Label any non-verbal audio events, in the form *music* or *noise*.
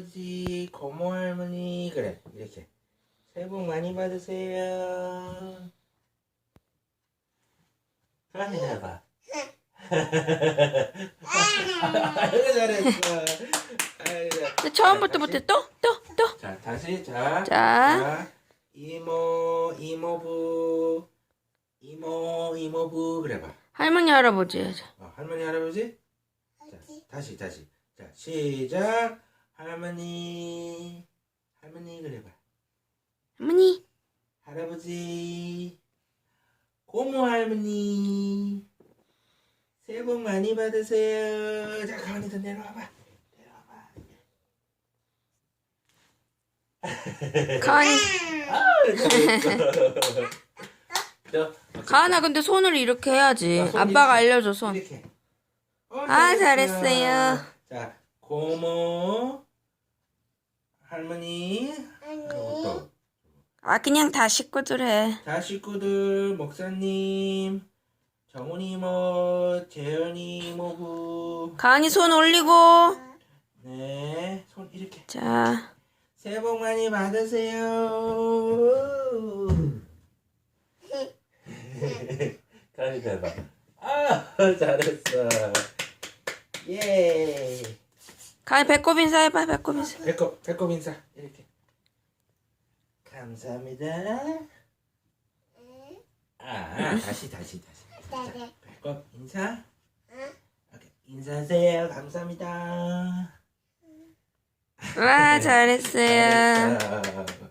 할아버지, 고모 할머니 그래 이렇게 새해 복 많이 받으세요. 빨리 해봐. 아이고 잘했어. 아이고. 처음부터 못해 또? 또? 또? 자 다시 자. 자 자, 이모 이모부 이모 이모부 그래봐. 할머니 할아버지 어, 할머니 할아버지. 자 다시 다시. 자 시작. 할머니 할머니 그래봐. 할머니 할아버지 고모 할머니 새해 복 많이 받으세요. 자 가만히 더 내려와봐. 내려와봐. 가은이 아, 가은아 근데 손을 이렇게 해야지 아, 손 아빠가 이렇게. 알려줘 손 이렇게. 어, 아, 잘했어요. 자, 고모, 할머니, 또, 아 그냥 다 식구들 해 다 식구들, 목사님, 정훈이 이모, 재현이 이모부. 가은이 손 올리고 네, 손 이렇게. 자 새해 복 많이 받으세요. *laughs* 가위 대봐. 아, 잘했어. 예. 가은이 배꼽 인사 해봐 배꼽 인사 배꼽, 배꼽 인사. 이렇게. 감사합니다. 아, 다시, 다시, 다시. 자, 배꼽 인사. 오케이. 인사하세요. 감사합니다. 와 잘했어요 잘했어.